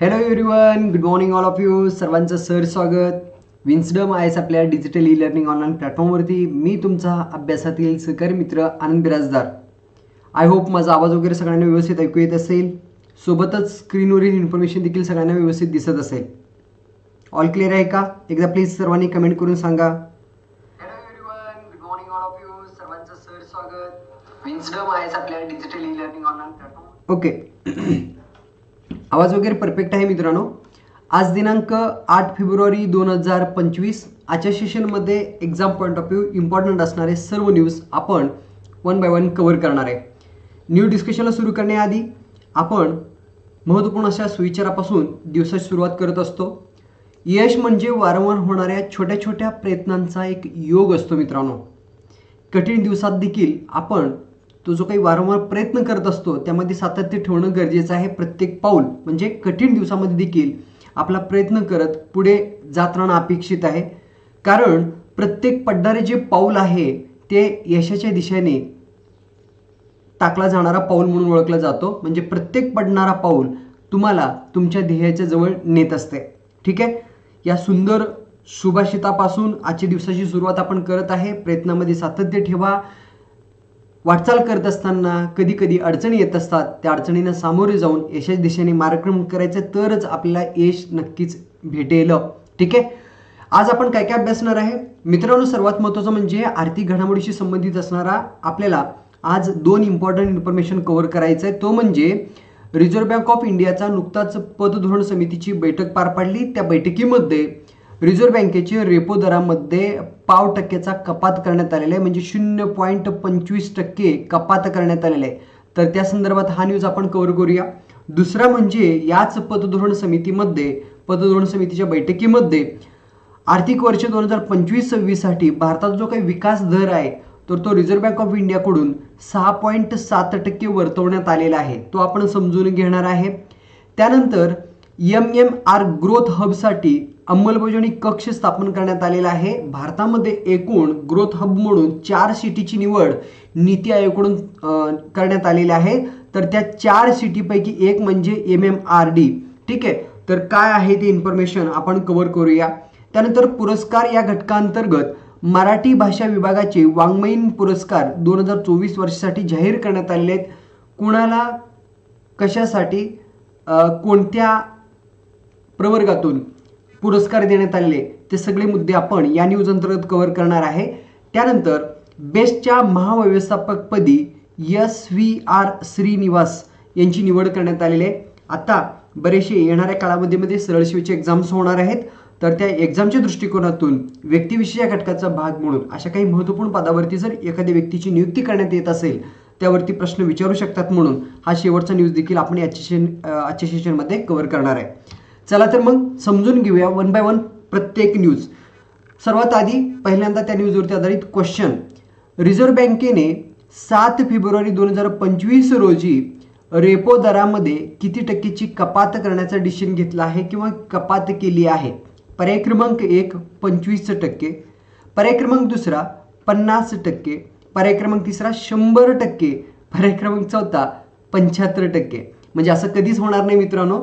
Hello everyone good morning all of you सर्वांचं sir स्वागत. विन्सडम आहेस आपल्या डिजिटल ई लर्निंग ऑनलाईन प्लॅटफॉर्मवरती मी तुमचा अभ्यासातील सहकारी मित्र आनंद बिराजदार. आय होप माझा आवाज वगैरे सगळ्यांना व्यवस्थित ऐकू येत असेल. सोबतच स्क्रीनवरील इन्फॉर्मेशन देखील सगळ्यांना व्यवस्थित दिसत असेल. ऑल क्लिअर आहे का? एकदा प्लीज सर्वांनी कमेंट करून सांगा hello everyone good morning all of you सर्वांचं सर इन्स्टम आहेस आपल्या digital e learning online platform okay आवाज वगैरे परफेक्ट आहे मित्रांनो. आज दिनांक आठ फेब्रुवारी दोन हजार पंचवीस. आजच्या सेशनमध्ये exam point of view important असणारे सर्व न्यूज आपण वन बाय वन कव्हर करणार आहे. न्यू डिस्कशनला सुरू करण्याआधी आपण महत्त्वपूर्ण अशा सुविचारापासून दिवसाची सुरुवात करत असतो. यश म्हणजे वारंवार होणाऱ्या छोट्या छोट्या प्रयत्नांचा एक योग असतो मित्रांनो. कठीण दिवसात देखील आपण तो जो काही वारंवार प्रयत्न करत असतो त्यामध्ये सातत्य ठेवणं गरजेचं आहे. प्रत्येक पाऊल म्हणजे कठीण दिवसामध्ये देखील आपला प्रयत्न करत पुढे जात राहणं अपेक्षित आहे. कारण प्रत्येक पडणारे जे पाऊल आहे ते यशाच्या दिशेने टाकला जाणारा पाऊल म्हणून ओळखला जातो. म्हणजे प्रत्येक पडणारा पाऊल तुम्हाला तुमच्या ध्येयाच्या जवळ नेत असते. ठीक आहे? या सुंदर सुभाषितापासून आजच्या दिवसाची सुरुवात आपण करत आहे. प्रयत्नामध्ये सातत्य ठेवा. वाटचाल करत असताना कधी कधी अडचणी येत असतात. त्या अडचणींना सामोरे जाऊन यशाच्या दिशेने मार्गक्रमण करायचं तरच आपल्याला यश नक्कीच भेटेल. ठीक आहे? आज आपण काय काय अभ्यासणार आहे? मित्रांनो सर्वात महत्त्वाचं म्हणजे आर्थिक घडामोडीशी संबंधित असणारा आपल्याला आज दोन इम्पॉर्टंट इन्फॉर्मेशन कव्हर करायचं आहे तो म्हणजे रिझर्व्ह बँक ऑफ इंडियाचा नुकताच पतधोरण समितीची बैठक पार पाडली. त्या बैठकीमध्ये रिझर्व्ह बँकेचे रेपो दरामध्ये पाव टक्केचा कपात करण्यात आलेला आहे. म्हणजे शून्य पॉईंट पंचवीस टक्के कपात करण्यात आलेला आहे. तर त्या संदर्भात हा न्यूज आपण कव्हर करूया. दुसरा म्हणजे याच पतधोरण समितीमध्ये पतधोरण समितीच्या बैठकीमध्ये आर्थिक वर्ष दोन हजार पंचवीस सव्वीससाठी भारताचा जो काही विकास दर आहे तर तो रिझर्व्ह बँक ऑफ इंडियाकडून सहा पॉईंट सात टक्के वर्तवण्यात आलेला आहे. तो आपण समजून घेणार आहे. त्यानंतर एम एम आर ग्रोथ हबसाठी अंमलबजावणी कक्ष स्थापन करण्यात आलेला आहे. भारतामध्ये एकूण ग्रोथ हब म्हणून चार सिटीची निवड नीती आयोगकडून करण्यात आलेली आहे. तर त्या चार सिटीपैकी एक म्हणजे एम एम आर डी ठीक आहे? तर काय आहे ते इन्फॉर्मेशन आपण कव्हर करूया. त्यानंतर पुरस्कार या घटकांतर्गत मराठी भाषा विभागाचे वाङ्मयीन पुरस्कार दोन हजार चोवीस वर्षासाठी जाहीर करण्यात आलेले आहेत. कुणाला कशासाठी कोणत्या प्रवर्गातून? पुरस्कार देण्यात आलेले ते सगळे मुद्दे आपण या न्यूज अंतर्गत कव्हर करणार आहे. त्यानंतर बेस्टच्या महाव्यवस्थापकपदी एस व्ही आर श्रीनिवास यांची निवड करण्यात आलेली आहे. आता बरेचसे येणाऱ्या काळामध्ये सरळ शिवचे एक्झाम्स होणार आहेत. तर त्या एक्झामच्या दृष्टिकोनातून व्यक्तिविशेष या घटकाचा भाग म्हणून अशा काही महत्त्वपूर्ण पदावरती जर एखाद्या व्यक्तीची नियुक्ती करण्यात येत असेल त्यावरती प्रश्न विचारू शकतात म्हणून हा शेवटचा न्यूज देखील आपण आजच्या सेशन आजच्या सेशनमध्ये कव्हर करणार आहे. चला तर मग समजून घेऊया वन बाय वन प्रत्येक न्यूज सर्वात आधी पहिल्यांदा त्या न्यूजवरती आधारित क्वेश्चन रिझर्व्ह बँकेने सात फेब्रुवारी दोन हजार पंचवीस रोजी रेपो दरामध्ये किती टक्केची कपात करण्याचा डिसिजन घेतला आहे किंवा कपात केली आहे? पर्याय क्रमांक एक पंचवीस टक्के. पर्याय क्रमांक दुसरा पन्नास टक्के. पर्याय क्रमांक तिसरा शंभर टक्के. पर्याय क्रमांक चौथा पंच्याहत्तर टक्के. म्हणजे असं कधीच होणार नाही मित्रांनो.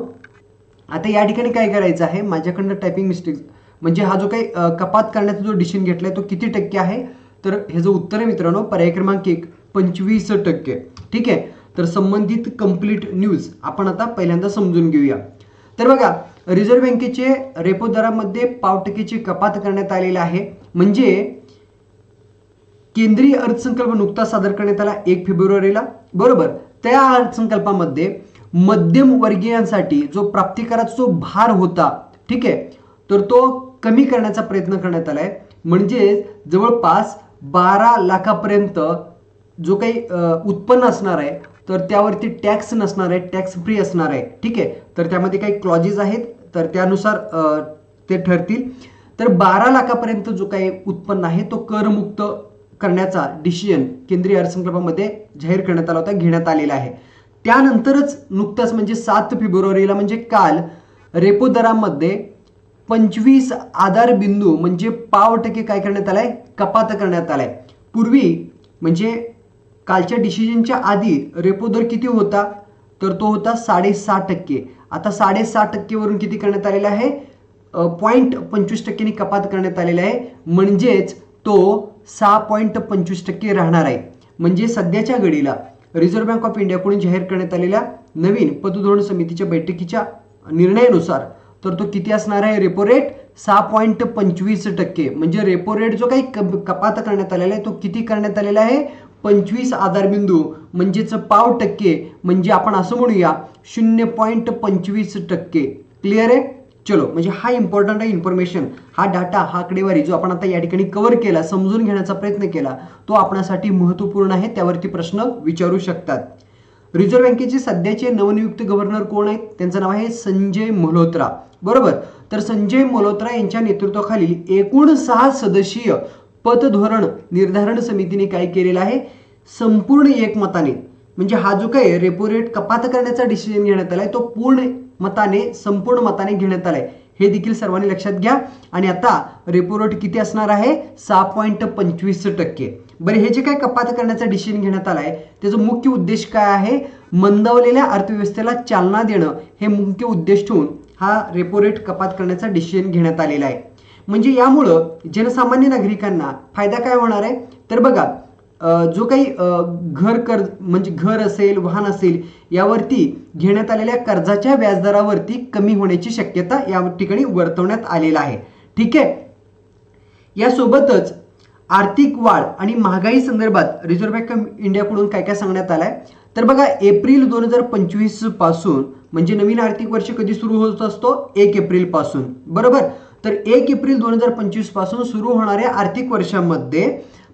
आता या ठिकाणी काय करायचं आहे? माझ्याकडनं टायपिंग मिस्टेक म्हणजे हा जो काही कपात करण्याचा जो डिसिजन घेतला आहे तो किती टक्के आहे? तर हे जो उत्तर आहे मित्रांनो पर्याय क्रमांक एक पंचवीस टक्के. ठीक आहे? तर संबंधित कंप्लीट न्यूज आपण आता पहिल्यांदा समजून घेऊया. तर बघा रिझर्व्ह बँकेचे रेपो दरामध्ये पाव टक्केची कपात करण्यात आलेली आहे. म्हणजे केंद्रीय अर्थसंकल्प नुकताच सादर करण्यात आला एक फेब्रुवारीला. बरोबर? त्या अर्थसंकल्पामध्ये मध्यमवर्गीयांसाठी जो प्राप्तिकराचा जो भार होता ठीक आहे तर तो कमी करण्याचा प्रयत्न करण्यात आला आहे म्हणजे जवळपास बारा लाखापर्यंत जो काही उत्पन्न असणार आहे तर त्यावरती टॅक्स नसणार आहे टॅक्स फ्री असणार आहे ठीक आहे. तर त्यामध्ये काही क्लॉजेस आहेत तर त्यानुसार ते ठरतील. तर बारा लाखापर्यंत जो काही उत्पन्न आहे तो करमुक्त करण्याचा डिसिजन केंद्रीय अर्थसंकल्पामध्ये जाहीर करण्यात आला होता घेण्यात आलेला आहे. त्यानंतरच नुकताच म्हणजे सात फेब्रुवारीला म्हणजे काल रेपो दरामध्ये पंचवीस आधार बिंदू म्हणजे पाव टक्के काय करण्यात आलाय? कपात करण्यात आलाय. पूर्वी म्हणजे कालच्या डिसिजनच्या आधी रेपो दर किती होता? तर तो होता साडेसहा टक्के. आता साडेसहा टक्केवरून किती करण्यात आलेला आहे? पॉईंट पंचवीस टक्क्यांनी कपात करण्यात आलेला आहे. म्हणजेच तो सहा पॉईंट पंचवीस टक्के राहणार आहे. म्हणजे सध्याच्या घडीला रिझर्व्ह बँक ऑफ इंडियाकडून जाहीर करण्यात आलेल्या नवीन पतधोरण समितीच्या बैठकीच्या निर्णयानुसार तर तो किती असणार आहे? रेपो रेट सहा पॉईंट पंचवीस टक्के. म्हणजे रेपो रेट जो काही कपात करण्यात आलेला आहे तो किती करण्यात आलेला आहे? पंचवीस आधारबिंदू म्हणजेच पाव टक्के. म्हणजे आपण असं म्हणूया शून्य पॉईंट पंचवीस टक्के. क्लिअर आहे? चलो म्हणजे हा इम्पॉर्टंट आहे इन्फॉर्मेशन हा डाटा हा आकडेवारी जो आपण आता या ठिकाणी कव्हर केला समजून घेण्याचा प्रयत्न केला तो आपणासाठी महत्त्वपूर्ण आहे त्यावरती प्रश्न विचारू शकतात. रिझर्व्ह बँकेचे सध्याचे नवनियुक्त गव्हर्नर कोण आहेत? त्यांचं नाव आहे संजय मल्होत्रा. बरोबर? तर संजय मल्होत्रा यांच्या नेतृत्वाखाली एकूण सहा सदस्यीय पतधोरण निर्धारण समितीने काय केलेलं आहे? संपूर्ण एकमताने. म्हणजे हा जो काही रेपो रेट कपात करण्याचा डिसिजन घेण्यात आलाय तो पूर्ण मताने संपूर्ण मताने घेण्यात आलाय. हे देखील सर्वांनी लक्षात घ्या. आणि आता रेपो रेट किती असणार आहे? सहा पॉईंट पंचवीस टक्के. बरं हे जे काय कपात करण्याचा डिसिजन घेण्यात आलाय त्याचा मुख्य उद्देश काय आहे? मंदावलेल्या अर्थव्यवस्थेला चालना देणं हे मुख्य उद्देश ठेवून हा रेपो रेट कपात करण्याचा डिसिजन घेण्यात आलेला आहे. म्हणजे यामुळं जनसामान्य नागरिकांना फायदा काय होणार आहे? तर बघा जो काही घर कर्ज म्हणजे घर असेल वाहन असेल यावरती घेण्यात आलेल्या कर्जाच्या व्याजदरावरती कमी होण्याची शक्यता या ठिकाणी वर्तवण्यात आलेला आहे. ठीक आहे? यासोबतच आर्थिक वाढ आणि महागाई संदर्भात रिझर्व्ह बँक ऑफ इंडियाकडून काय काय सांगण्यात आलंय? तर बघा एप्रिल दोन हजार पंचवीसपासून म्हणजे नवीन आर्थिक वर्ष कधी सुरू होत असतो? एक एप्रिलपासून. बरोबर? तर एक एप्रिल दोन हजार पंचवीसपासून सुरू होणाऱ्या आर्थिक वर्षामध्ये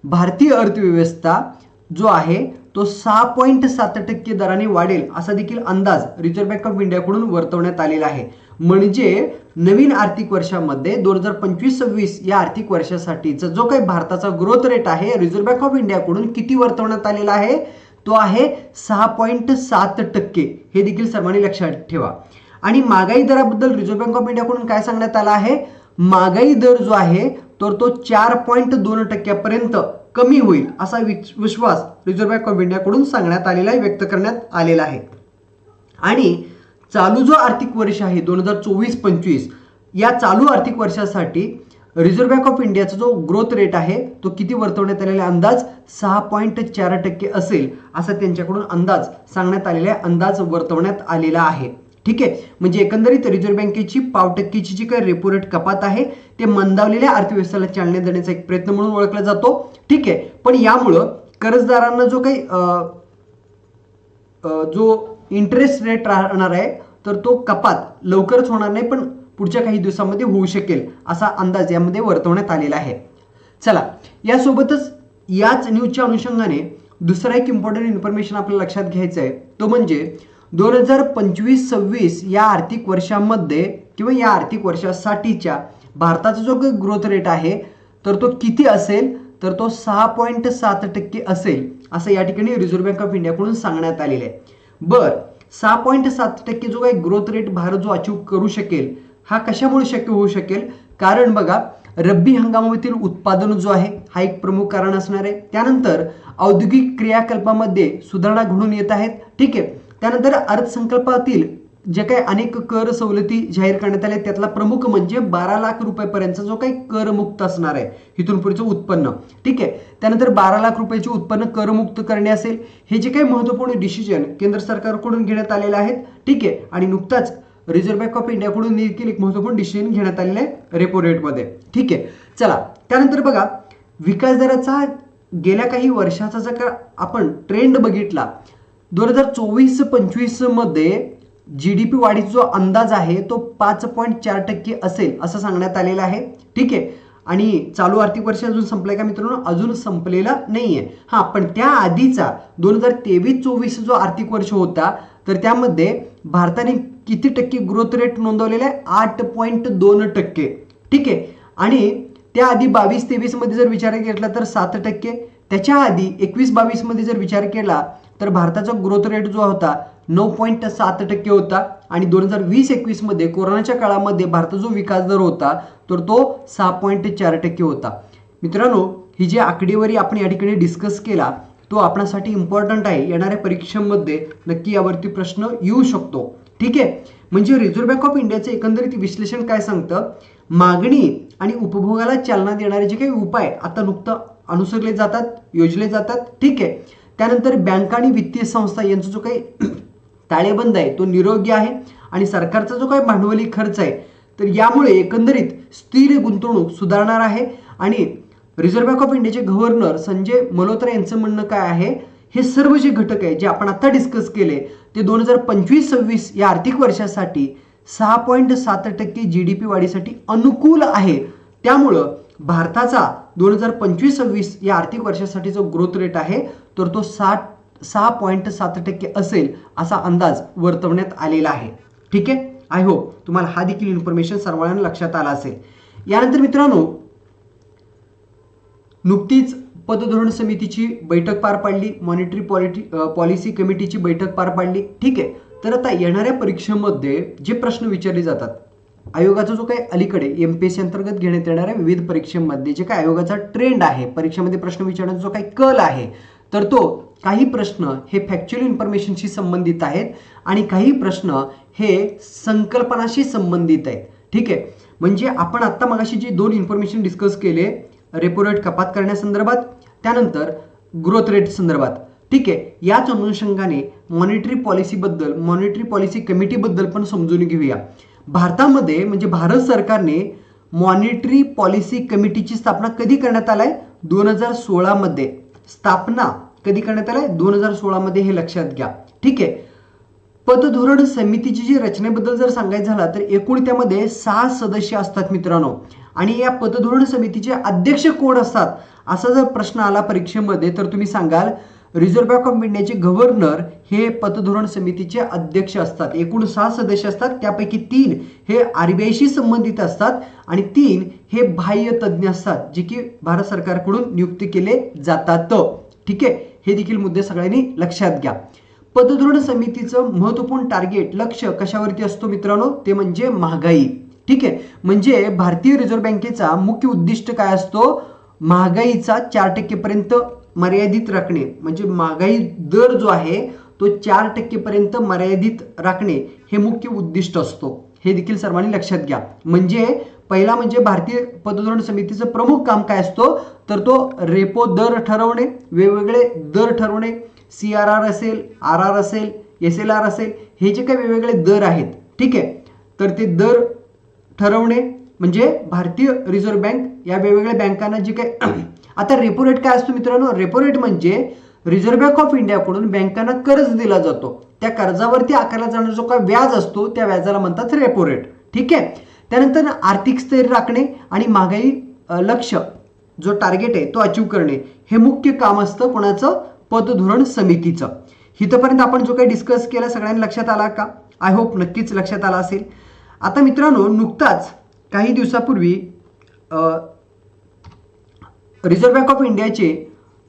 भारतीय अर्थव्यवस्था जो आहे तो सहा पॉईंट सात टक्के दराने वाढेल असा देखील अंदाज रिझर्व्ह बँक ऑफ इंडियाकडून वर्तवण्यात आलेला आहे. म्हणजे नवीन आर्थिक वर्षामध्ये दोन हजार पंचवीस सव्वीस या आर्थिक वर्षासाठीचा जो काही भारताचा ग्रोथ रेट आहे रिझर्व्ह बँक ऑफ इंडियाकडून किती वर्तवण्यात आलेला आहे तो आहे सहा पॉईंट सात टक्के. हे देखील सर्वांनी लक्षात ठेवा. आणि महागाई दराबद्दल रिझर्व्ह बँक ऑफ इंडियाकडून काय सांगण्यात आलं आहे? महागाई दर जो आहे तर तो चार पॉईंट दोन टक्क्यापर्यंत कमी होईल असा विश्वास रिझर्व्ह बँक ऑफ इंडियाकडून सांगण्यात आलेला आहे व्यक्त करण्यात आलेला आहे आणि चालू जो आर्थिक वर्ष आहे दोन हजार चोवीस पंचवीस या चालू आर्थिक वर्षासाठी रिझर्व्ह बँक ऑफ इंडियाचा जो ग्रोथ रेट आहे तो किती वर्तवण्यात आलेला आहे? अंदाज सहा पॉईंट चार टक्के असेल असा त्यांच्याकडून अंदाज सांगण्यात आलेला आहे अंदाज वर्तवण्यात आलेला आहे ठीक आहे? म्हणजे एकंदरीत रिझर्व्ह बँकेची पाव टक्केची जी काही रेपो रेट कपात आहे ते मंदावलेल्या अर्थव्यवस्थेला चालना देण्याचा एक प्रयत्न म्हणून ओळखला जातो. ठीक आहे? पण यामुळं कर्जदारांना जो काही जो इंटरेस्ट रेट राहणार आहे तर तो कपात लवकरच होणार नाही पण पुढच्या काही दिवसामध्ये होऊ शकेल असा अंदाज यामध्ये वर्तवण्यात आलेला आहे. चला यासोबतच याच न्यूजच्या अनुषंगाने दुसरा एक इम्पॉर्टंट इन्फॉर्मेशन आपल्याला लक्षात घ्यायचं आहे तो म्हणजे दोन हजार पंचवीस सव्वीस या आर्थिक वर्षामध्ये किंवा या आर्थिक वर्षासाठीच्या भारताचा जो काही ग्रोथ रेट आहे तर तो किती असेल? तर तो सहा पॉईंट सात टक्के असेल असं या ठिकाणी रिझर्व्ह बँक ऑफ इंडियाकडून सांगण्यात आलेलं आहे. बर सहा पॉईंट सात टक्के जो काही ग्रोथ रेट भारत जो अचीव करू शकेल हा कशामुळे शक्य होऊ शकेल? कारण बघा रब्बी हंगामातील उत्पादन जो आहे हा एक प्रमुख कारण असणार आहे. त्यानंतर औद्योगिक क्रियाकल्पामध्ये सुधारणा घडून येत आहेत. ठीक आहे. त्यानंतर अर्थसंकल्पातील जे काही अनेक कर सवलती जाहीर करण्यात आल्या त्यातला प्रमुख म्हणजे बारा लाख रुपयापर्यंतचा जो काही करमुक्त असणार आहे इथून पुढचं उत्पन्न. ठीक आहे? त्यानंतर बारा लाख रुपयाचे उत्पन्न करमुक्त करणे असेल हे जे काही महत्त्वपूर्ण डिसिजन केंद्र सरकारकडून घेण्यात आलेले आहेत ठीक आहे? आणि नुकताच रिझर्व्ह बँक ऑफ इंडियाकडून देखील एक महत्त्वपूर्ण डिसिजन घेण्यात आलेलं आहे रेपो रेटमध्ये ठीक आहे? चला त्यानंतर बघा विकास दराचा गेल्या काही वर्षाचा जर का आपण ट्रेंड बघितला दोन हजार चोवीस पंचवीसमध्ये जी डी पी वाढीचा जो अंदाज आहे तो पाच पॉईंट चार टक्के असेल असं सांगण्यात आलेलं आहे. ठीक आहे? आणि चालू आर्थिक वर्ष अजून संपलंय का मित्रांनो? अजून संपलेला नाहीये. हा पण त्या आधीचा दोन हजार तेवीस चोवीस जो आर्थिक वर्ष होता तर त्यामध्ये भारताने किती टक्के ग्रोथ रेट नोंदवलेला आहे? आठ पॉईंट दोन टक्के. ठीक आहे? आणि त्याआधी बावीस तेवीसमध्ये जर विचार केला तर सात टक्के. त्याच्या आधी एकवीस बावीसमध्ये जर विचार केला तर भारताचा ग्रोथ रेट जो होता नऊ पॉईंट सात टक्के होता. आणि दोन हजार वीस एकवीसमध्ये कोरोनाच्या काळामध्ये भारताचा जो विकास दर होता तर तो सहा पॉईंट चार टक्के होता. मित्रांनो ही जी आकडेवारी आपण या ठिकाणी डिस्कस केला तो आपणासाठी इम्पॉर्टंट आहे. येणाऱ्या परीक्षांमध्ये नक्की यावरती प्रश्न येऊ शकतो. ठीक आहे? म्हणजे रिझर्व्ह बँक ऑफ इंडियाचं एकंदरीत विश्लेषण काय सांगतं? मागणी आणि उपभोगाला चालना देणारे जे काही उपाय आता नुकतं अनुसरले जातात योजले जातात. ठीक आहे? त्यानंतर बँका आणि वित्तीय संस्था यांचा जो काही ताळेबंद आहे तो निरोगी आहे आणि सरकारचा जो काही भांडवली खर्च आहे तर यामुळे एकंदरीत स्थिर गुंतवणूक सुधारणार आहे. आणि रिझर्व्ह बँक ऑफ इंडियाचे गव्हर्नर संजय मल्होत्रा यांचं म्हणणं काय आहे हे सर्व जे घटक आहे जे आपण आता डिस्कस केले ते दोन हजार पंचवीस सव्वीस या आर्थिक वर्षासाठी सहा पॉईंट सात टक्के जी डी पी वाढीसाठी अनुकूल आहे. त्यामुळं भारताचा दोन हजार पंचवीस सव्वीस या आर्थिक वर्षासाठी जो ग्रोथ रेट आहे तर तो साठ सहा पॉईंट सात टक्के असेल असा अंदाज वर्तवण्यात आलेला आहे. ठीक आहे? आय होप तुम्हाला हा देखील इन्फॉर्मेशन सर्वांना लक्षात आला असेल. यानंतर मित्रांनो नुकतीच पतधोरण समितीची बैठक पार पाडली मॉनिटरी पॉलिटी पॉलिसी कमिटीची बैठक पार पाडली. ठीक आहे? तर आता येणाऱ्या परीक्षेमध्ये जे प्रश्न विचारले जातात आयोगाचा जो काही अलीकडे एम पी एस सी अंतर्गत घेण्यात येणाऱ्या विविध परीक्षेमध्ये जे काही आयोगाचा ट्रेंड आहे परीक्षेमध्ये प्रश्न विचारण्याचा जो काही कल आहे तर तो काही प्रश्न हे फॅक्च्युअल इन्फॉर्मेशनशी संबंधित आहेत आणि काही प्रश्न हे संकल्पनाशी संबंधित आहेत. ठीक आहे? म्हणजे आपण आत्ता मगाशी जे दोन इन्फॉर्मेशन डिस्कस केले रेपो रेट कपात करण्यासंदर्भात त्यानंतर ग्रोथ रेट संदर्भात. ठीक आहे? याच अनुषंगाने मॉनिटरी पॉलिसीबद्दल मॉनिटरी पॉलिसी कमिटीबद्दल पण समजून घेऊया. भारतामध्ये म्हणजे भारत सरकारने मॉनिटरी पॉलिसी कमिटीची स्थापना कधी करण्यात आलाय? दोन हजार सोळामध्ये. स्थापना कधी करण्यात आलाय? दोन हजार सोळामध्ये हे लक्षात घ्या. ठीक आहे? पतधोरण समितीची जी रचनेबद्दल जर सांगायचं झालं तर एकूण त्यामध्ये सहा सदस्य असतात मित्रांनो. आणि या पतधोरण समितीचे अध्यक्ष कोण असतात? असा जर प्रश्न आला परीक्षेमध्ये तर तुम्ही सांगाल रिझर्व्ह बँक ऑफ इंडियाचे गव्हर्नर हे पतधोरण समितीचे अध्यक्ष असतात. एकूण सहा सदस्य असतात. त्यापैकी तीन हे आरबीआयशी संबंधित असतात आणि तीन हे बाह्य तज्ज्ञ असतात जे की भारत सरकारकडून नियुक्त केले जातात. ठीक आहे? हे देखील मुद्दे सगळ्यांनी लक्षात घ्या. पतधोरण समितीचं महत्त्वपूर्ण टार्गेट लक्ष कशावरती असतो मित्रांनो? ते म्हणजे महागाई. ठीक आहे? म्हणजे भारतीय रिझर्व्ह बँकेचा मुख्य उद्दिष्ट काय असतो? महागाईचा चार टक्केपर्यंत मर्यादित राखणे. म्हणजे महागाई दर जो आहे तो चार टक्केपर्यंत मर्यादित राखणे हे मुख्य उद्दिष्ट असतो. हे देखील सर्वांनी लक्षात घ्या. म्हणजे पहिला म्हणजे भारतीय पतधोरण समितीचं प्रमुख काम काय असतो? तर तो रेपो दर ठरवणे वेगवेगळे दर ठरवणे. सी आर आर असेल आर आर असेल एस एल आर असेल हे जे काही वेगवेगळे दर आहेत ठीक आहे? तर ते दर ठरवणे म्हणजे भारतीय रिझर्व्ह बँक या वेगवेगळ्या बँकांना जे काही आता रेपो रेट काय असतो मित्रांनो? रेपो रेट म्हणजे रिझर्व्ह बँक ऑफ इंडियाकडून बँकांना कर्ज दिला जातो. त्या कर्जावरती आकारला जाणारा जो काय व्याज असतो त्या व्याजाला म्हणतात रेपो रेट ठीक आहे? त्यानंतर आर्थिक स्थैर्य राखणे आणि महागाई लक्ष जो टार्गेट आहे तो अचीव करणे. हे मुख्य काम असतं कोणाचं? पतधोरण समितीचं. इथंपर्यंत आपण जो काही डिस्कस केला सगळ्यांनी लक्षात आला का? आय होप नक्कीच लक्षात आला असेल. आता मित्रांनो नुकताच काही दिवसापूर्वी रिझर्व्ह बँक ऑफ इंडियाचे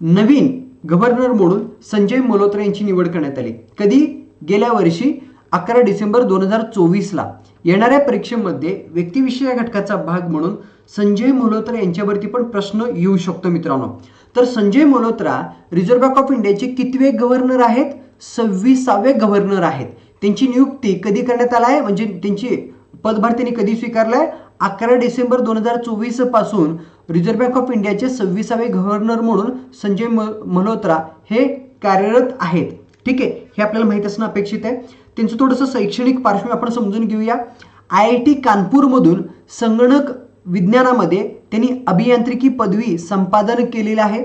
नवीन गव्हर्नर म्हणून संजय मल्होत्रा यांची निवड करण्यात आली. कधी? गेल्या वर्षी अकरा डिसेंबर दोन हजार चोवीसला. येणाऱ्या परीक्षेमध्ये व्यक्तिविषय घटकाचा भाग म्हणून संजय मल्होत्रा यांच्यावरती पण प्रश्न येऊ शकतो मित्रांनो. तर Sanjay Malhotra reserve bank of इंडियाचे कितवे गव्हर्नर आहेत? सव्वीसावे गव्हर्नर आहेत. त्यांची नियुक्ती कधी करण्यात आला आहे म्हणजे त्यांची पदभार त्यांनी कधी स्वीकारलाय? अकरा डिसेंबर दोन हजार चोवीसपासून रिझर्व्ह बँक ऑफ इंडियाचे सव्वीसावे गव्हर्नर म्हणून संजय म- मल्होत्रा हे कार्यरत आहेत. ठीक आहे? हे आपल्याला माहीत असणं अपेक्षित आहे. त्यांचं थोडंसं शैक्षणिक पार्श्वभूमी आपण समजून घेऊया. आय आय टी कानपूरमधून संगणक विज्ञानामध्ये त्यांनी अभियांत्रिकी पदवी संपादन केलेलं आहे.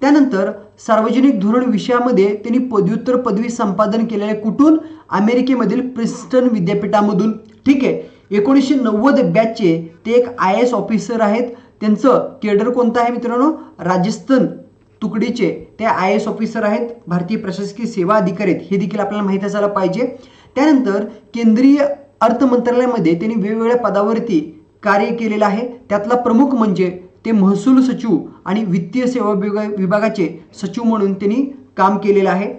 त्यानंतर सार्वजनिक धोरण विषयामध्ये त्यांनी पदव्युत्तर पदवी संपादन केलेलं आहे. कुठून? अमेरिकेमधील प्रिस्टन विद्यापीठामधून. ठीक आहे? एकोणीसशे नव्वद बॅचचे ते एक आय एस ऑफिसर आहेत. त्यांचं केडर कोणतं आहे मित्रांनो? राजस्थान तुकडीचे. ते आय एस ऑफिसर आहेत भारतीय प्रशासकीय सेवा अधिकारी आहेत. हे देखील आपल्याला माहीत असायला पाहिजे. त्यानंतर केंद्रीय अर्थ मंत्रालयामध्ये त्यांनी वेगवेगळ्या पदावरती कार्य केलेलं आहे. त्यातला प्रमुख म्हणजे ते महसूल सचिव आणि वित्तीय सेवा विभागाचे सचिव म्हणून त्यांनी काम केलेलं आहे.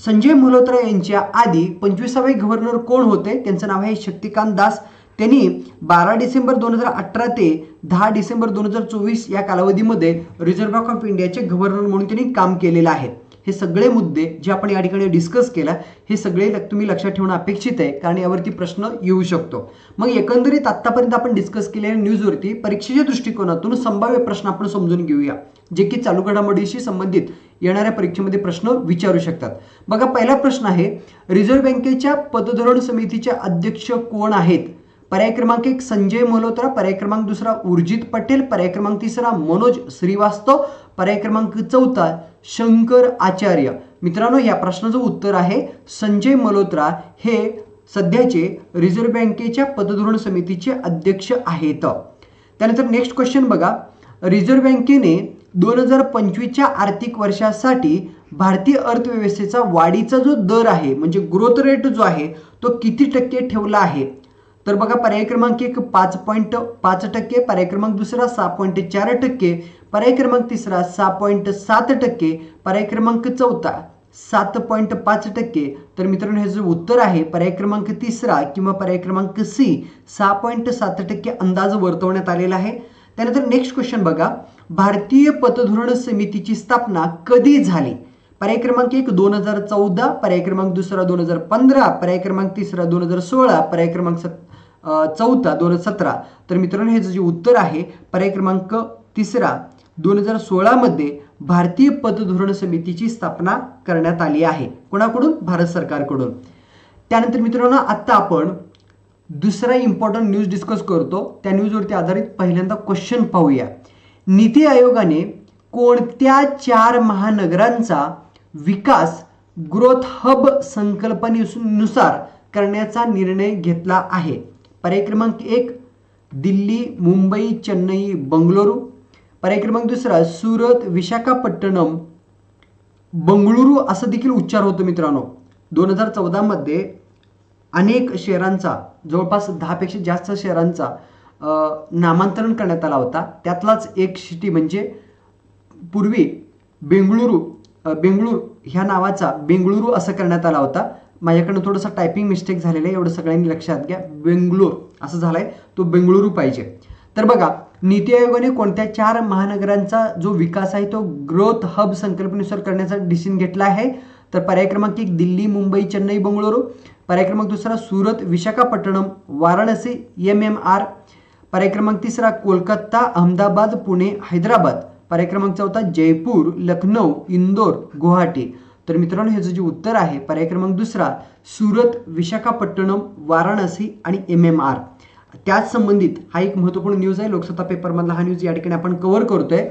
संजय मल्होत्रा यांच्या आधी पंचवीसावे गव्हर्नर कोण होते? त्यांचं नाव आहे शक्तिकांत दास. त्यांनी बारा डिसेंबर दोन हजार अठरा ते दहा डिसेंबर दोन हजार चोवीस या कालावधीमध्ये रिझर्व्ह बँक ऑफ इंडियाचे गव्हर्नर म्हणून त्यांनी काम केलेलं आहे. हे सगळे मुद्दे जे आपण या ठिकाणी डिस्कस केला हे सगळे ल- तुम्ही लक्षात ठेवणं अपेक्षित आहे कारण यावरती प्रश्न येऊ शकतो. मग एकंदरीत आत्तापर्यंत आपण डिस्कस केलेल्या न्यूजवरती परीक्षेच्या दृष्टिकोनातून संभाव्य प्रश्न आपण समजून घेऊया जे की चालू घडामोडीशी संबंधित येणाऱ्या परीक्षेमध्ये प्रश्न विचारू शकतात. बघा पहिला प्रश्न आहे रिझर्व्ह बँकेच्या पतधोरण समितीचे अध्यक्ष कोण आहेत? पर्याय क्रमांक एक संजय मल्होत्रा पर्याय क्रमांक दुसरा उर्जित पटेल पर्याय क्रमांक तिसरा मनोज श्रीवास्तव पर्याय क्रमांक चौथा शंकर आचार्य. मित्रांनो या प्रश्नाचं उत्तर आहे संजय मल्होत्रा हे सध्याचे रिझर्व्ह बँकेच्या पतधोरण समितीचे अध्यक्ष आहेत. त्यानंतर नेक्स्ट क्वेश्चन बघा. रिझर्व्ह बँकेने दोन हजार पंचवीसच्या आर्थिक वर्षासाठी भारतीय अर्थव्यवस्थेचा वाढीचा जो दर आहे म्हणजे ग्रोथ रेट जो आहे तो किती टक्के ठेवला आहे? तर बघा पर्याय क्रमांक एक पाच पॉईंट पाच टक्के पर्याय क्रमांक दुसरा सहा पॉईंट चार टक्के पर्याय क्रमांक तिसरा सहा पॉईंट सात टक्के पर्याय क्रमांक चौथा सात पॉईंट पाच टक्के तर मित्रांनो हे जे उत्तर आहे पर्याय क्रमांक तिसरा किंवा पर्याय क्रमांक सी सहा पॉईंट सात टक्के अंदाज वर्तवण्यात आलेला आहे त्यानंतर नेक्स्ट क्वेश्चन बघा भारतीय पतधोरण समितीची स्थापना कधी झाली पर्याय क्रमांक एक दोन हजार चौदा पर्याय क्रमांक दुसरा दोन हजार पंधरा पर्याय क्रमांक तिसरा दोन हजार सोळा पर्याय क्रमांक सत चौथा दोन हजार सतरा. तर मित्रांनो हे जे उत्तर आहे पर्याय क्रमांक तिसरा दोन हजार सोळामध्ये भारतीय पतधोरण समितीची स्थापना करण्यात आली आहे. कोणाकडून? भारत सरकारकडून. त्यानंतर मित्रांनो आत्ता आपण दुसरा इम्पॉर्टंट न्यूज डिस्कस करतो. त्या न्यूजवरती आधारित पहिल्यांदा क्वेश्चन पाहूया. नीती आयोगाने कोणत्या चार महानगरांचा विकास ग्रोथ हब संकल्पनेनुसार करण्याचा निर्णय घेतला आहे? पर्याय क्रमांक एक दिल्ली मुंबई चेन्नई बंगळुरू. पर्याय क्रमांक दुसरा सुरत विशाखापट्टणम बंगळुरू असं देखील उच्चार होतो मित्रांनो. दोन हजार चौदामध्ये अनेक शहरांचा जवळपास दहापेक्षा जास्त शहरांचा नामांतरण करण्यात आला होता. त्यातलाच एक सिटी म्हणजे पूर्वी बेंगळुरू बेंगळुरू बेंगळूर ह्या नावाचा बेंगळुरू असं करण्यात आला होता. माझ्याकडनं थोडंसं टायपिंग मिस्टेक झालेलं आहे एवढं सगळ्यांनी लक्षात घ्या. बेंगलोर असं आहे तो बेंगळुरू पाहिजे. तर बघा नीती आयोगाने कोणत्या चार महानगरांचा जो विकास आहे तो ग्रोथ हब संकल्पनेनुसार करण्याचा डिसिजन घेतला आहे? तर पर्याय क्रमांक एक दिल्ली मुंबई चेन्नई बंगळुरू. पर्याय क्रमांक दुसरा Surat Visakhapatnam Varanasi M M R पर्याय क्रमांक तिसरा कोलकाता अहमदाबाद पुणे हैदराबाद. पर्याय क्रमांक चौथा जयपूर लखनौ इंदोर गुवाहाटी. तर मित्रांनो हे जे उत्तर आहे पर्याय क्रमांक दुसरा सुरत विशाखापट्टणम वाराणसी आणि एम एम आर त्याच संबंधित हा एक महत्त्वपूर्ण न्यूज आहे. लोकसत्ता पेपरमधला हा न्यूज या ठिकाणी आपण कव्हर करतोय.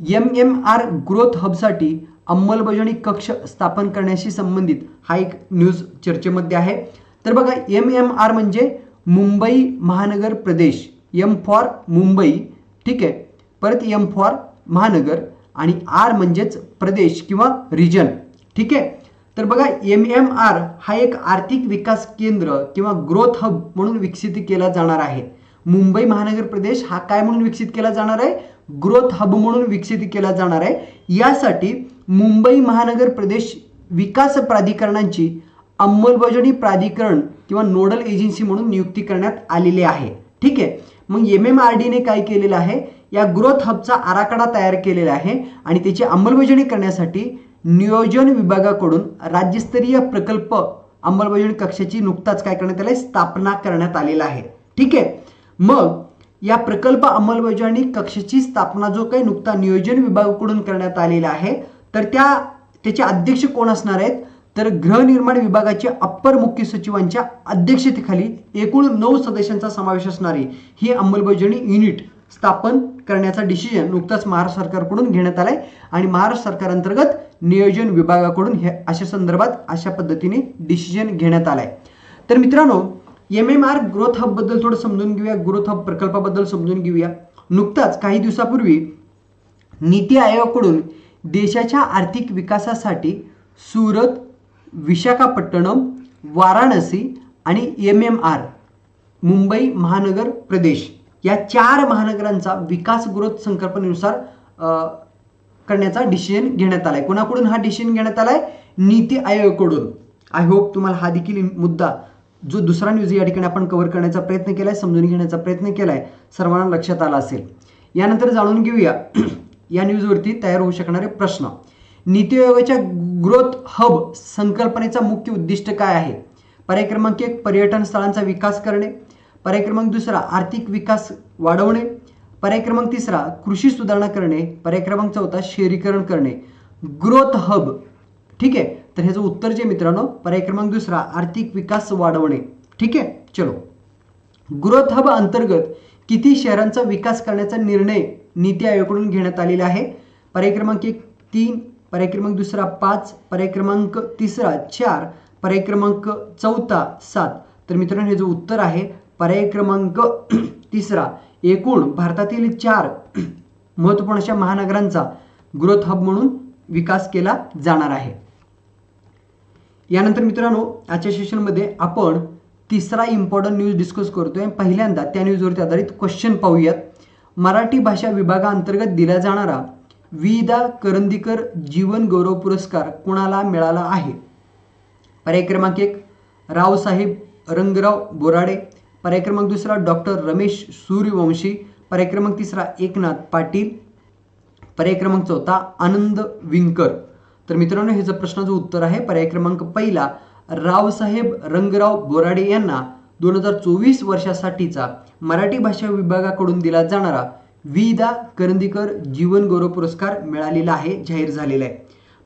एम एम आर ग्रोथ हबसाठी अंमलबजावणी कक्ष स्थापन करण्याशी संबंधित हा एक न्यूज चर्चेमध्ये आहे. तर बघा एम एम आर म्हणजे मुंबई महानगर प्रदेश. M for Mumbai. ठीक आहे? परत एम फॉर महानगर आणि आर म्हणजेच प्रदेश किंवा रिजन ठीक आहे? तर बघा एम एम आर हा एक आर्थिक विकास केंद्र किंवा ग्रोथ हब म्हणून विकसित केला जाणार आहे. मुंबई महानगर प्रदेश हा काय म्हणून विकसित केला जाणार आहे? ग्रोथ हब म्हणून विकसित केला जाणार आहे. यासाठी मुंबई महानगर प्रदेश विकास प्राधिकरणांची अंमलबजावणी प्राधिकरण किंवा नोडल एजन्सी म्हणून नियुक्ती करण्यात आलेली आहे. ठीक आहे? मग एम एम आर डीने काय केलेलं आहे? या ग्रोथ हबचा आराखडा तयार केलेला आहे आणि त्याची अंमलबजावणी करण्यासाठी नियोजन विभागाकडून राज्यस्तरीय प्रकल्प अंमलबजावणी कक्षाची नुकताच काय करण्यात आली स्थापना करण्यात आलेला आहे. ठीक आहे? मग या प्रकल्प अंमलबजावणी कक्षाची स्थापना जो काही नुकता नियोजन विभागाकडून करण्यात आलेला आहे तर त्या त्याचे अध्यक्ष कोण असणार आहेत? तर गृहनिर्माण विभागाचे अप्पर मुख्य सचिवांच्या अध्यक्षतेखाली एकूण नऊ सदस्यांचा समावेश असणारी ही अंमलबजावणी युनिट स्थापन करण्याचा डिसिजन नुकताच महाराष्ट्र सरकारकडून घेण्यात आलाय. आणि महाराष्ट्र सरकार अंतर्गत नियोजन विभागाकडून हे अशा संदर्भात अशा पद्धतीने डिसिजन घेण्यात आलाय. तर मित्रांनो एम एम आर ग्रोथ हबबद्दल थोडं समजून घेऊया. ग्रोथ हब प्रकल्पाबद्दल समजून घेऊया. नुकताच काही दिवसापूर्वी नीती आयोगाकडून देशाच्या आर्थिक विकासासाठी सुरत विशाखापट्टणम वाराणसी आणि एम एम आर मुंबई महानगर प्रदेश या चार महानगरांचा विकास ग्रोथ संकल्पनेनुसार करण्याचा डिसिजन घेण्यात आलाय. कोणाकडून हा डिसिजन घेण्यात आलाय? नीती आयोगाकडून. आय होप तुम्हाला हा देखील मुद्दा जो दुसरा न्यूज या ठिकाणी आपण कव्हर करण्याचा प्रयत्न केलाय समजून घेण्याचा प्रयत्न केलाय सर्वांना लक्षात आला असेल. यानंतर जाणून घेऊया या न्यूजवरती तयार होऊ शकणारे प्रश्न. नीती आयोगाच्या ग्रोथ हब संकल्पनेचा मुख्य उद्दिष्ट काय आहे? पर्याय क्रमांक एक पर्यटन स्थळांचा विकास करणे. पर्याय क्रमांक दुसरा आर्थिक विकास वाढवणे. पर्याय क्रमांक तिसरा कृषी सुधारणा करणे. पर्याय क्रमांक चौथा शहरीकरण करणे. Growth hub. ठीक आहे? तर ह्याचं उत्तर जे मित्रांनो पर्याय क्रमांक दुसरा आर्थिक विकास वाढवणे. ठीक आहे? चलो. ग्रोथ हब अंतर्गत किती शहरांचा विकास करण्याचा निर्णय नीती आयोगाकडून घेण्यात आलेला आहे? पर्याय क्रमांक एक तीन. पर्याय क्रमांक दुसरा पाच. पर्याय क्रमांक तिसरा चार. पर्याय क्रमांक चौथा सात. तर मित्रांनो हे जो उत्तर आहे पर्याय क्रमांक तिसरा एकूण भारतातील चार महत्त्वपूर्ण अशा महानगरांचा ग्रोथ हब म्हणून विकास केला जाणार आहे. यानंतर मित्रांनो आजच्या सेशनमध्ये आपण तिसरा इम्पॉर्टंट न्यूज डिस्कस करतोय. पहिल्यांदा त्या न्यूजवरती आधारित क्वेश्चन पाहूयात. मराठी भाषा विभागाअंतर्गत दिला जाणारा विदा करंदीकर जीवन गौरव पुरस्कार कुणाला मिळाला आहे? पर्याय क्रमांक एक रावसाहेब रंगराव बोराडे. पर्याय क्रमांक दुसरा डॉक्टर रमेश सूर्यवंशी पर्याय क्रमांक तिसरा एकनाथ पाटील पर्याय क्रमांक चौथा आनंद विंकर. तर मित्रांनो ह्याचं प्रश्नाचं उत्तर आहे. पर्याय क्रमांक पहिला रावसाहेब रंगराव बोराडे यांना दोन हजार चोवीस वर्षासाठीचा मराठी भाषा विभागाकडून दिला जाणारा वि दा करंदीकर जीवन गौरव पुरस्कार मिळालेला आहे जाहीर झालेला आहे.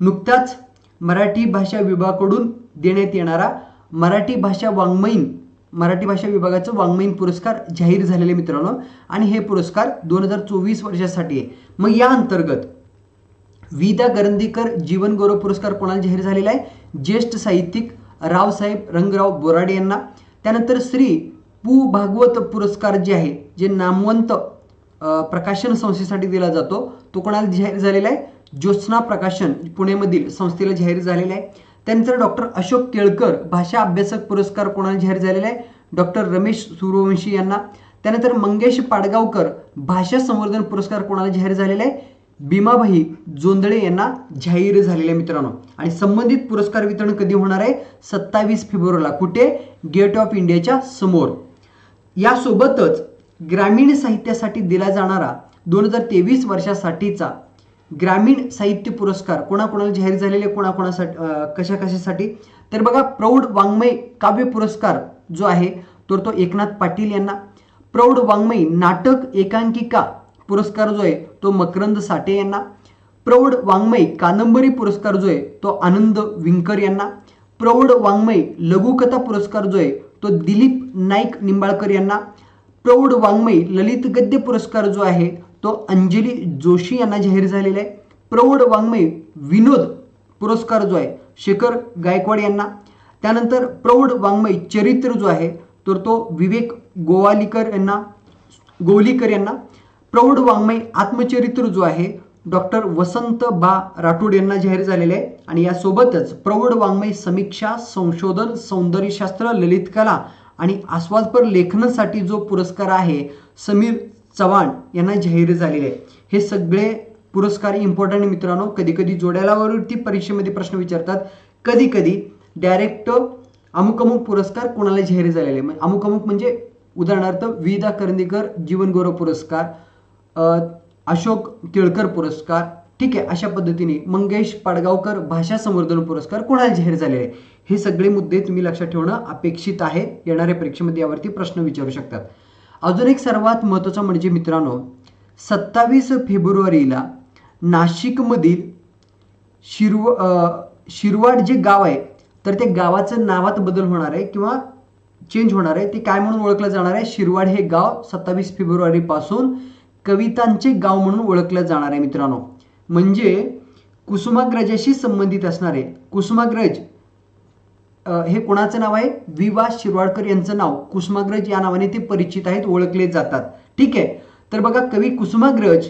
नुकताच मराठी भाषा विभागाकडून देण्यात येणारा मराठी भाषा वाङ्मयीन मराठी भाषा विभागाचं वाङ्मयीन पुरस्कार जाहीर झालेले मित्रांनो. आणि हे पुरस्कार दोन हजार चोवीस वर्षासाठी आहे. मग या अंतर्गत विदा करंदीकर जीवन गौरव पुरस्कार कोणाला जाहीर झालेला आहे? ज्येष्ठ साहित्यिक रावसाहेब रंगराव बोराडे यांना. त्यानंतर श्री पु भागवत पुरस्कार जे आहे जे नामवंत प्रकाशन संस्थेसाठी दिला जातो तो कोणाला जाहीर झालेला आहे? ज्योत्स्ना प्रकाशन पुणेमधील संस्थेला जाहीर झालेला आहे. त्यानंतर डॉक्टर अशोक केळकर भाषा अभ्यासक पुरस्कार कोणाला जाहीर झालेला आहे? डॉक्टर रमेश सूर्यवंशी यांना. त्यानंतर मंगेश पाडगावकर भाषा संवर्धन पुरस्कार कोणाला जाहीर झालेला आहे? भीमाबाई जोंदळे यांना जाहीर झालेले मित्रांनो. आणि संबंधित पुरस्कार वितरण कधी होणार आहे? सत्तावीस फेब्रुवारीला. कुठे? गेट ऑफ इंडियाच्या समोर. यासोबतच ग्रामीण साहित्यासाठी दिला जाणारा दोन हजार तेवीस वर्षासाठीचा ग्रामीण साहित्य पुरस्कार कोणाकोणाला जाहीर झालेले कोणाकोणासाठी कशा कशासाठी तर बघा प्रौढ वाङ्मय काव्य पुरस्कार जो आहे तर तो एकनाथ पाटील यांना. प्रौढ वाङ्मय नाटक एकांकिका पुरस्कार जो आहे तो मकरंद साठे यांना. प्रौढ वाङ्मय कादंबरी पुरस्कार जो आहे तो आनंद विंकर यांना. प्रौढ वाङ्मय लघुकथा पुरस्कार जो आहे तो दिलीप नाईक निंबाळकर यांना. प्रौढ वाङ्मय ललित गद्य पुरस्कार जो आहे तो अंजली जोशी यांना जाहीर झालेला आहे. प्रौढ वाङ्मय विनोद पुरस्कार जो आहे शेखर गायकवाड यांना. त्यानंतर प्रौढ वाङ्मय चरित्र जो आहे तर तो विवेक गोवालीकर यांना गोवलीकर यांना. प्रौढ वाङ्मय आत्मचरित्र जो आहे डॉक्टर वसंत बा राठोड यांना जाहीर झालेले आहे. आणि यासोबतच प्रौढ वाङ्मय समीक्षा संशोधन सौंदर्यशास्त्र ललित कला आणि आस्वादपर लेखनासाठी जो पुरस्कार आहे समीर चव्हाण यांना जाहीर झालेले आहे हे सगळे पुरस्कार इम्पॉर्टंट मित्रांनो. कधी कधी जोड्यालावरती परीक्षेमध्ये प्रश्न विचारतात. कधी कधी डायरेक्ट अमुक अमुक पुरस्कार कोणाला जाहीर झालेले म्हणजे अमुक अमुक म्हणजे उदाहरणार्थ विदा करंदीकर जीवन गौरव पुरस्कार अशोक केळकर पुरस्कार ठीक आहे अशा पद्धतीने मंगेश पाडगावकर भाषा संवर्धन पुरस्कार कोणाला जाहीर झालेले आहे हे सगळे मुद्दे तुम्ही लक्षात ठेवणं अपेक्षित आहे. येणाऱ्या परीक्षेमध्ये यावरती प्रश्न विचारू शकतात. अजून एक सर्वात महत्त्वाचं म्हणजे मित्रांनो सत्तावीस फेब्रुवारीला नाशिकमधील शिरव शिरवाड जे गाव आहे तर ते गावाचं नावात बदल होणार आहे किंवा चेंज होणार आहे. ते काय म्हणून ओळखलं जाणार आहे? शिरवाड हे गाव सत्तावीस फेब्रुवारीपासून कवितांचे गाव म्हणून ओळखलं जाणार आहे मित्रांनो. म्हणजे कुसुमाग्रजाशी संबंधित असणारे कुसुमाग्रज हे कोणाचं नाव आहे? विवा शिरवाडकर यांचं नाव. कुसुमाग्रज या नावाने ते परिचित आहेत ओळखले जातात. ठीक आहे? तर बघा कवी कुसुमाग्रज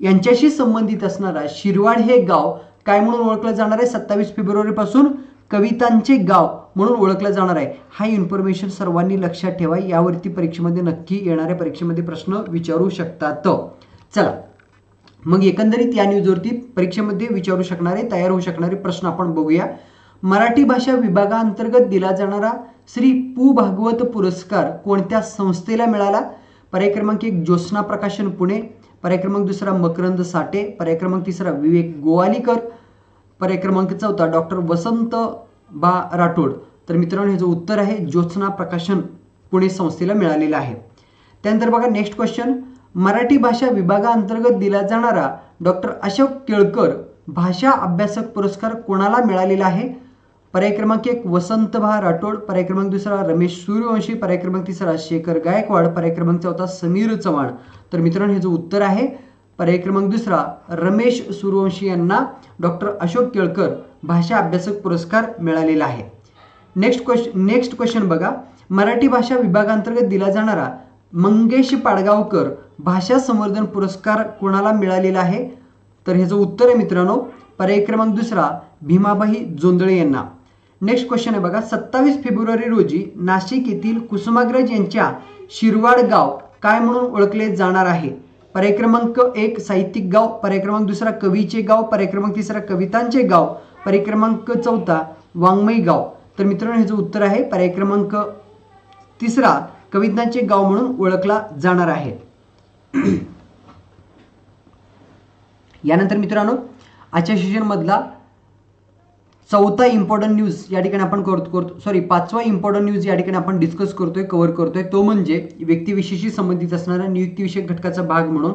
यांच्याशी संबंधित असणारा शिरवाड हे गाव काय म्हणून ओळखलं जाणार आहे? सत्तावीस फेब्रुवारी पासून कवितांचे गाव म्हणून ओळखलं जाणार आहे. हा इन्फॉर्मेशन सर्वांनी लक्षात ठेवा. यावरती परीक्षेमध्ये नक्की येणाऱ्या परीक्षेमध्ये प्रश्न विचारू शकतात. चला. मग एकंदरीत या न्यूजवरती परीक्षेमध्ये विचारू शकणारे तयार होऊ शकणारे प्रश्न आपण बघूया. मराठी भाषा विभागाअंतर्गत दिला जाणारा श्री पु भागवत पुरस्कार कोणत्या संस्थेला मिळाला? पर्याय क्रमांक एक ज्योत्स्ना प्रकाशन पुणे. पर्याय क्रमांक दुसरा मकरंद साठे. पर्याय क्रमांक तिसरा विवेक गोवालीकर. पर्याय क्रमांक चौथा डॉक्टर वसंत बा राठोड. तर मित्रांनो ह्याचं उत्तर आहे ज्योत्स्ना प्रकाशन पुणे संस्थेला मिळालेलं आहे. त्यानंतर बघा नेक्स्ट क्वेश्चन मराठी भाषा विभागाअंतर्गत दिला जाणारा डॉक्टर अशोक केळकर भाषा अभ्यासक पुरस्कार कोणाला मिळालेला आहे? पर्याय क्रमांक एक वसंत भा राठोड पर्याय क्रमांक दुसरा रमेश सूर्यवंशी. पर्याय क्रमांक तिसरा शेखर गायकवाड. पर्याय क्रमांक चौथा समीर चव्हाण. तर मित्रांनो ह्याचं उत्तर आहे पर्याय क्रमांक दुसरा रमेश सूर्यवंशी यांना डॉक्टर अशोक केळकर भाषा अभ्यासक पुरस्कार मिळालेला आहे. नेक्स्ट क्वेश्चन नेक्स्ट क्वेश्चन बघा. मराठी भाषा विभागांतर्गत दिला जाणारा मंगेश पाडगावकर भाषा संवर्धन पुरस्कार कोणाला मिळालेला आहे? तर ह्याचं उत्तर आहे मित्रांनो पर्याय क्रमांक दुसरा भीमाबाई जोंदळे यांना. नेक्स्ट क्वेश्चन आहे बघा. सत्तावीस फेब्रुवारी रोजी नाशिक येथील कुसुमाग्रज यांच्या शिरवाड गाव काय म्हणून ओळखले जाणार आहे? पर्याय क्रमांक एक साहित्यिक गाव. पर्याय क्रमांक दुसरा कवीचे गाव. पर्याय क्रमांक तिसरा कवितांचे गाव. पर्याय क्रमांक चौथा वाङ्मयी गाव. तर मित्रांनो ह्याचं उत्तर आहे पर्याय क्रमांक तिसरा कवितांचे गाव म्हणून ओळखला जाणार आहे. यानंतर मित्रांनो आजच्या सेशनमधला चौथा इम्पॉर्टंट न्यूज या ठिकाणी आपण करतो करतो सॉरी पाचवा इम्पॉर्टंट न्यूज या ठिकाणी आपण डिस्कस करतोय कव्हर करतोय. तो म्हणजे व्यक्तिविशेषी संबंधित असणारा नियुक्तीविषयक घटकाचा भाग म्हणून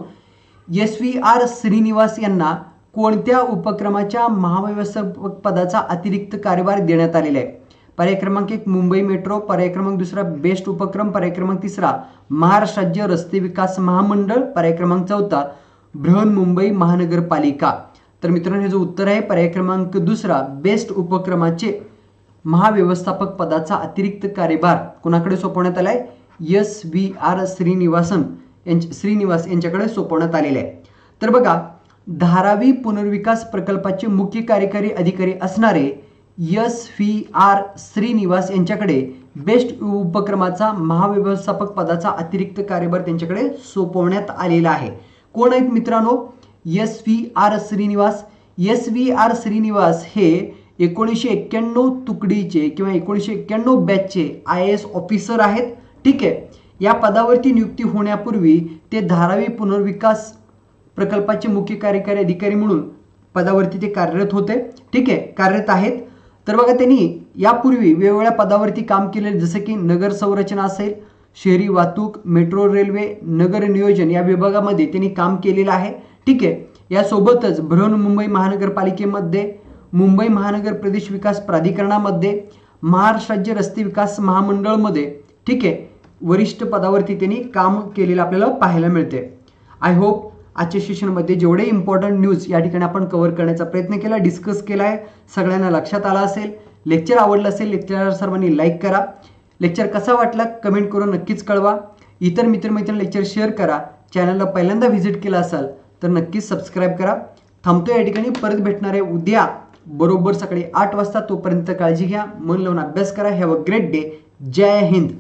एस व्ही आर श्रीनिवास यांना कोणत्या उपक्रमाच्या महाव्यवस्थापक पदाचा अतिरिक्त कार्यभार देण्यात आलेला आहे? पर्याय क्रमांक एक मुंबई मेट्रो पर्याय क्रमांक दुसरा बेस्ट उपक्रम पर्याय क्रमांक तिसरा महाराष्ट्र राज्य रस्ते विकास महामंडळ पर्याय क्रमांक चौथा बृहन्मुंबई महानगरपालिका. तर मित्रांनो हे जो उत्तर आहे पर्याय क्रमांक दुसरा बेस्ट उपक्रमाचे महाव्यवस्थापक पदाचा अतिरिक्त कार्यभार कोणाकडे सोपवण्यात आलाय? एस व्ही आर श्रीनिवासन यांच्या श्रीनिवास यांच्याकडे सोपवण्यात आलेले आहे. तर बघा धारावी पुनर्विकास प्रकल्पाचे मुख्य कार्यकारी अधिकारी असणारे एस व्ही आर श्रीनिवास यांच्याकडे बेस्ट उपक्रमाचा महाव्यवस्थापक पदाचा अतिरिक्त कार्यभार त्यांच्याकडे सोपवण्यात आलेला आहे. कोण आहेत मित्रांनो? S V R Srinivas S V R Srinivas हे एकोणीसशे एक्क्याण्णव तुकडीचे किंवा एकोणीसशे एक्क्याण्णव बॅचचे आय एस ऑफिसर आहेत. ठीक आहे. या पदावरती नियुक्ती होण्यापूर्वी ते धारावी पुनर्विकास प्रकल्पाचे मुख्य कार्यकारी अधिकारी म्हणून पदावरती ते कार्यरत होते. ठीक आहे. कार्यरत आहेत. तर बघा त्यांनी यापूर्वी वेगवेगळ्या पदावरती काम केले जसं की नगर संरचना असेल शहरी वाहतूक मेट्रो रेल्वे नगर नियोजन या विभागामध्ये त्यांनी काम केलेलं आहे. ठीक आहे. यासोबतच बृहन्मुंबई महानगरपालिकेमध्ये मुंबई महानगर प्रदेश विकास प्राधिकरणामध्ये महाराष्ट्र राज्य रस्ते विकास महामंडळमध्ये ठीक आहे वरिष्ठ पदावरती त्यांनी काम केलेलं आपल्याला पाहायला मिळते आय होप आजच्या सेशनमध्ये जेवढे इम्पॉर्टंट न्यूज या ठिकाणी आपण कव्हर करण्याचा प्रयत्न केला डिस्कस केला आहे सगळ्यांना लक्षात आला असेल लेक्चर आवडलं असेल लेक्चर सर्वांनी लाईक करा. लेक्चर कसा वाटला कमेंट करून नक्कीच कळवा. इतर मित्रमैत्रिणी लेक्चर शेअर करा. चॅनलला पहिल्यांदा व्हिजिट केला असाल तर नक्कीच सबस्क्राईब करा. थांबतो या ठिकाणी परत भेटणार आहे उद्या बरोबर सकाळी आठ वाजता तोपर्यंत काळजी घ्या. मन लावून अभ्यास करा. हॅव अ ग्रेट डे जय हिंद.